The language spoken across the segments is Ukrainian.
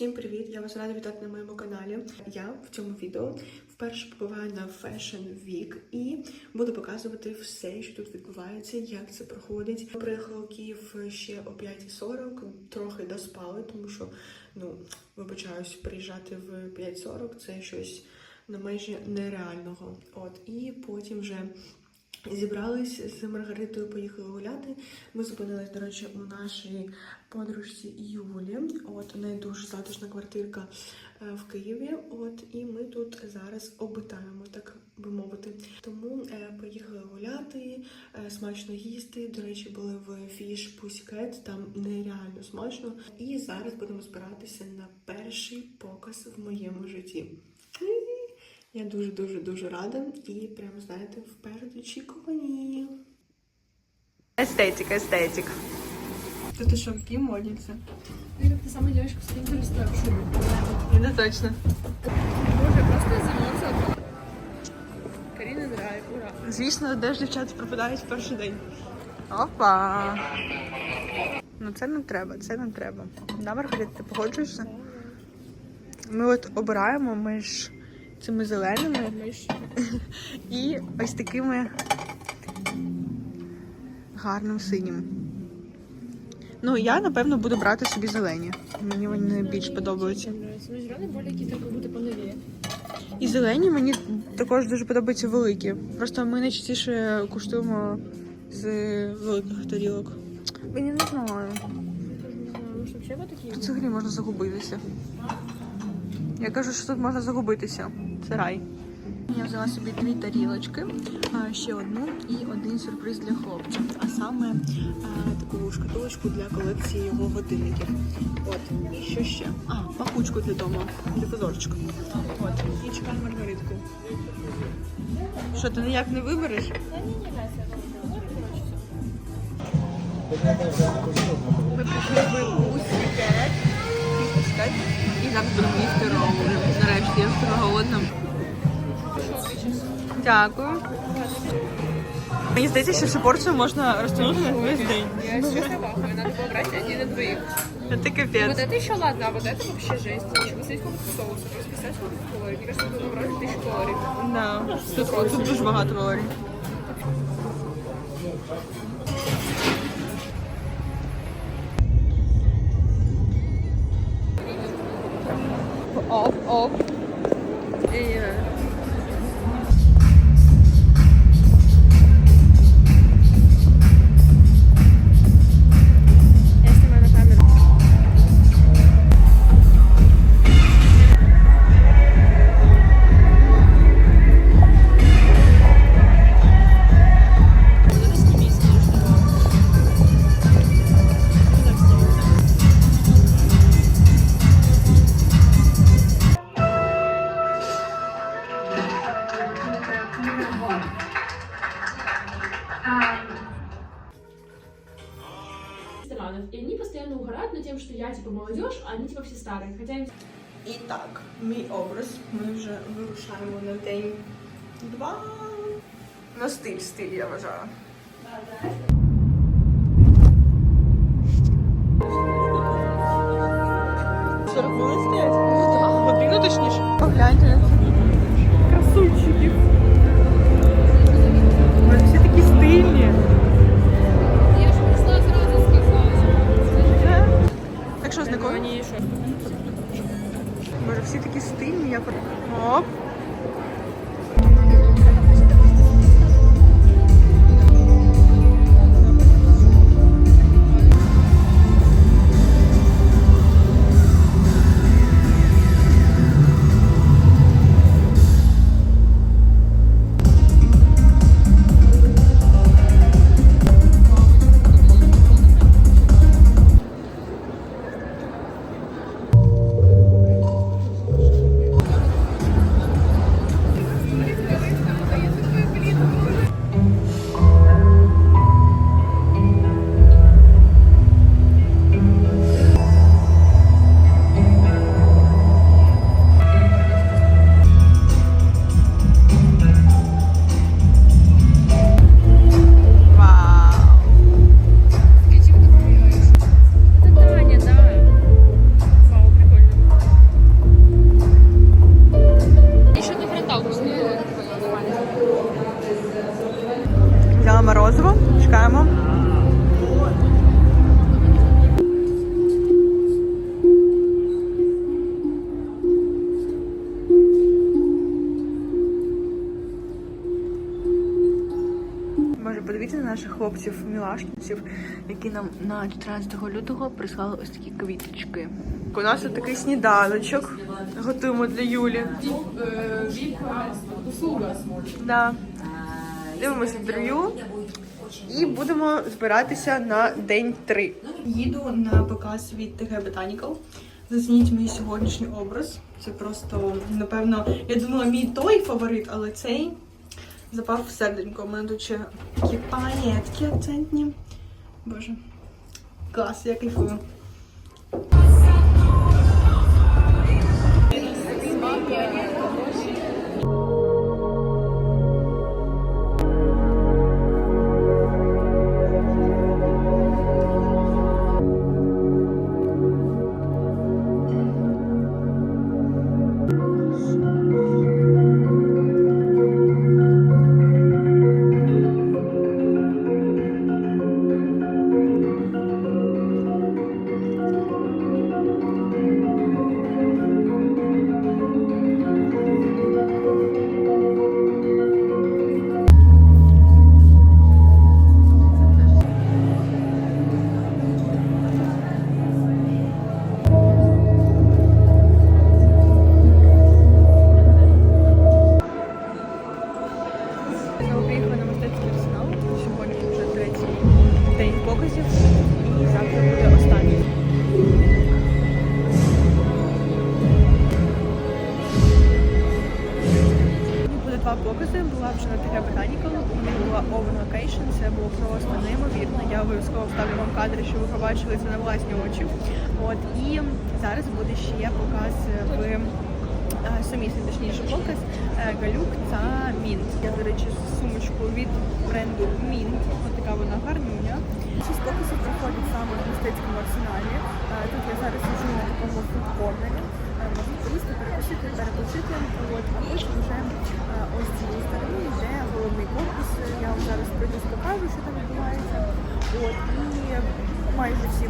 Всім привіт! Я вас рада вітати на моєму каналі. Я в цьому відео вперше побуваю на Fashion Week і буду показувати все, що тут відбувається, як це проходить. У Київ ще о 5.40, трохи доспали, тому що ну вибачаюсь, приїжджати в 5.40 це щось на межі нереального. От і потім вже. Зібрались з Маргаритою, поїхали гуляти. Ми зупинились, до речі, у нашій подружці Юлі. От у неї дуже затишна квартирка е, в Києві. От і ми тут зараз обитаємо, так би мовити. Тому е, поїхали гуляти, е, смачно їсти. До речі, були в Fish Pussycat, там нереально смачно. І зараз будемо збиратися на перший показ в моєму житті. Я дуже дуже дуже рада і прямо знаєте, в передочікуванні. Естетик, естетик. Тут що, які модниці? Ты как та самая девочка с в шубе. Не точно. Боже, просто заморозила. Карина Драйв, ура. Звісно, де ж дівчата пропадають в перший день. Опа. Ну це не треба, це не треба. Да, Маргарита, ти погоджуєшся? Ми от обираємо між цими зеленими і ось такими гарним синім. Ну, я, напевно, буду брати собі зелені. Мені вони більш подобаються. Поновее. І зелені мені також дуже подобаються великі. Просто ми найчастіше куштуємо з великих тарілок. Я не знаю. Такие? Тут взагалі можна загубитися. Я кажу, що тут можна загубитися. Це рай. Я взяла собі дві тарілочки, ще одну і один сюрприз для хлопця. А саме таку шкатулочку для колекції його годинників. От, і що ще? А, пахучку для дому, дифузорчик. От, і чекаю Маргаритку. Що, ти ніяк не вибереш? Ми прийшли в. Пусікет. І зараз будемо Дякую. Мені здається, що цю порцію можна розтягнути на весь день. Я честно вахаю, надо было брать один на двоих. Це Вот капець. это еще ладно, а вот это вообще жесть. Еще посмотреть, сколько соуса. Просто представь, сколько калорий. Мне кажется, надо брать тысячу калорий. Да. Тут, тут дуже багато калорій. Типа все старые. Хотя им І так, мій образ. Ми вже вирушаємо на день два. На стиль, стиль, я вважаю. Сорок хвилин стоять? Годину точніше. Погляньте. Красунчики. Вони всі такі стильні. Морозиво. Чекаємо. Подивіться на наших хлопців мілашниців, які нам на 14 лютого прислали ось такі квіточки. У нас тут такий сніданочок. Готуємо для Юлі. Да. Дивимося інтерв'ю і будемо збиратися на день 3. Їду на показ від ТГ Botanical. Зацініть мій сьогоднішній образ. Це просто, напевно, я думала, мій той фаворит, але цей запав в серденько. У мене тут ще такі паєтки акцентні. Боже. Клас, я кайфую. Неймовірно. Я обов'язково вставлю вам кадри, щоб ви побачили це на власні очі. От і зараз буде ще показ в е, сумісний, точніше показ е, Галюк та Мінт. Я, до речі, сумочку від бренду Мінт. Ось така вона гарнюня. Шість показів проходять саме в мистецькому арсеналі. Е, Тут я зараз сиджу на такому фудкорнері. Можу поїсти, перекусити, перекусити. От, а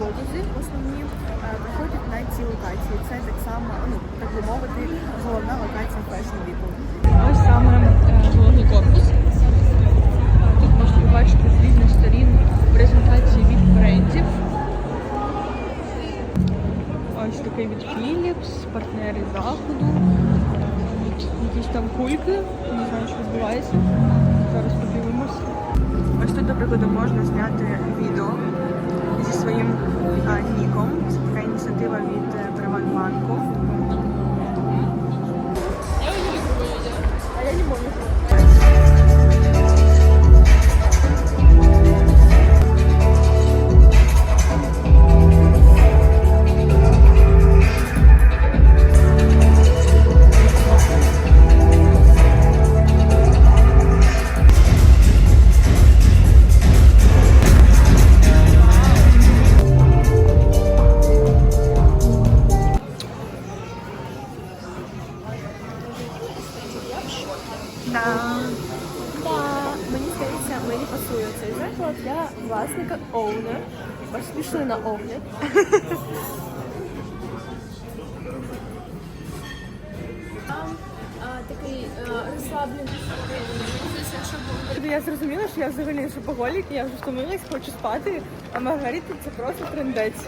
майже основні е, проходять на цій локації. Це так само, ну так би мовити, головна локація Fashion Week. Ось саме головний корпус. Тут можна побачити з різних сторін презентації від брендів. Ось такий від Philips, партнери заходу. Якісь там кульки. Не знаю, що відбувається. Зараз подивимось. Ось тут, наприклад, можна зняти відео зі своїм ніком. Це така ініціатива від е, Приватбанку. А я не можу. Да. Да, мені здається, мені пасує цей заклад для власника оунер. Ось пішли на огляд. Там а, такий а, розслаблений. Я зрозуміла, що я взагалі шопоголік, я вже втомилась, хочу спати, а Маргарита це просто трендець.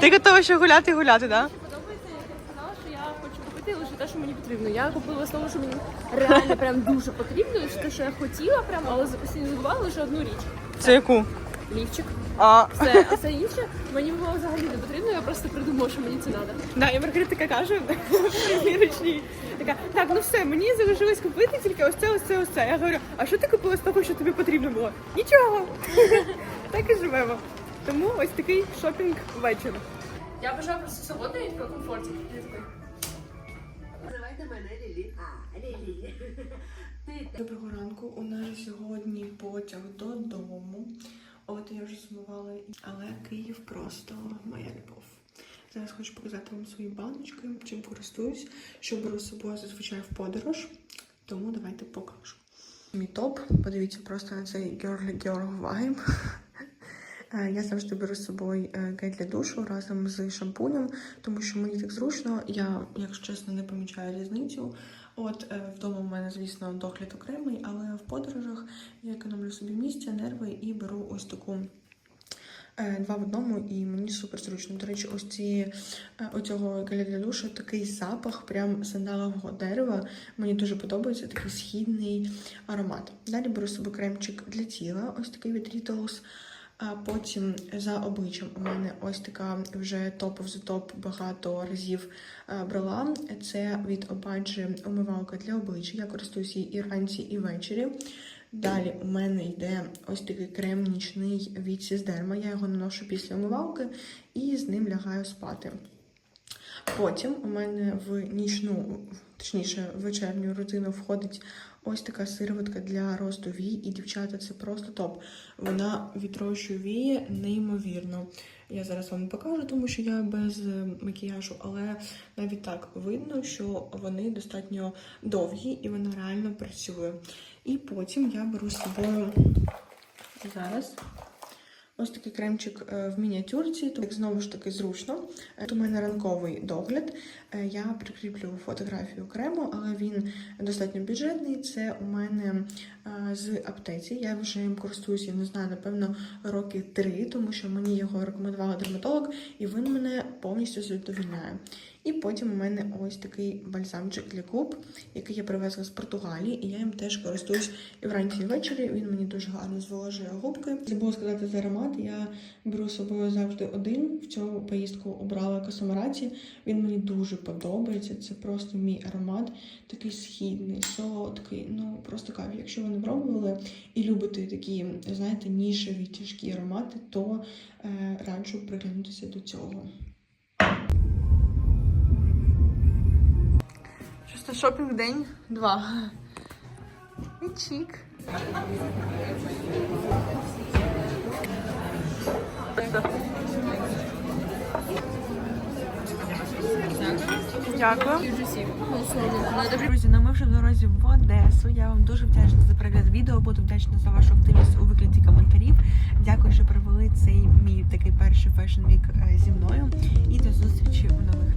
Ти готова ще гуляти і гуляти, так? подобається, як я сказала, що я хочу купити лише те, що мені потрібно. Я купила з того, що мені реально прям дуже потрібно, і те, що я хотіла, прям, але постійно забувала лише одну річ. Це яку? Лівчик. А, Все, а все інше мені було взагалі не потрібно, я просто придумала, що мені це треба. да, і Маргарита така каже, примірочній. Така, так, ну все, мені залишилось купити тільки ось це, ось це, ось це. Я говорю, а що ти купила з того, що тобі потрібно було? Нічого. так і живемо. Тому ось такий шопінг вечір. Я бажаю просто свободи і такої комфорті. Називайте мене Лілі. А, Лілі. Доброго ранку. У нас сьогодні потяг додому. От я вже сумувала, але Київ просто моя любов. Зараз хочу показати вам свої баночки, чим користуюсь, що беру з собою зазвичай в подорож. Тому давайте покажу. Мій топ. Подивіться просто на цей girly girl vibe. Е, Я завжди беру з собою е, гель для душу разом з шампунем, тому що мені так зручно. Я, якщо чесно, не помічаю різницю. От е, вдома в мене, звісно, догляд окремий, але в подорожах я економлю собі місця, нерви і беру ось таку. Два в одному, і мені супер зручно. До речі, ось ці оцього геля для душу такий запах, прям сандалового дерева. Мені дуже подобається такий східний аромат. Далі беру з собою кремчик для тіла, ось такий від Rituals. А потім за обличчям у мене ось така вже топ of the top багато разів е, брала. Це від Obagi умивалка для обличчя. Я користуюсь її і вранці, і ввечері. Далі у мене йде ось такий крем нічний від Сіздерма. Я його наношу після умивалки і з ним лягаю спати. Потім у мене в нічну, точніше, в вечірню рутину входить ось така сироватка для росту вій. І дівчата, це просто топ. Вона відрощує вії неймовірно. Я зараз вам покажу, тому що я без е, макіяжу, але навіть так видно, що вони достатньо довгі і вона реально працює. І потім я беру з собою зараз. Ось такий кремчик е, в мініатюрці, то як знову ж таки зручно. Е, У мене ранковий догляд. Е, Я прикріплю фотографію крему, але він достатньо бюджетний. Це у мене з аптеці. Я вже їм користуюся, я не знаю, напевно, роки три, тому що мені його рекомендувала дерматолог, і він мене повністю задовільняє. І потім у мене ось такий бальзамчик для губ, який я привезла з Португалії, і я їм теж користуюсь і вранці і ввечері. Він мені дуже гарно зволожує губки. Забула сказати за аромат. Я беру з собою завжди один. В цю поїздку обрала Косомараті. Він мені дуже подобається. Це просто мій аромат, такий східний, солодкий. Ну просто кайф. Якщо ви не пробували і любите такі, знаєте, нішеві тяжкі аромати, то е, раджу приглянутися до цього. Просто шопінг день два. І чік. Дякую. Друзі, ну ми вже в дорозі в Одесу. Я вам дуже вдячна за перегляд відео. Буду вдячна за вашу активність у вигляді коментарів. Дякую, що провели цей мій такий перший фешн вік зі мною. І до зустрічі у нових.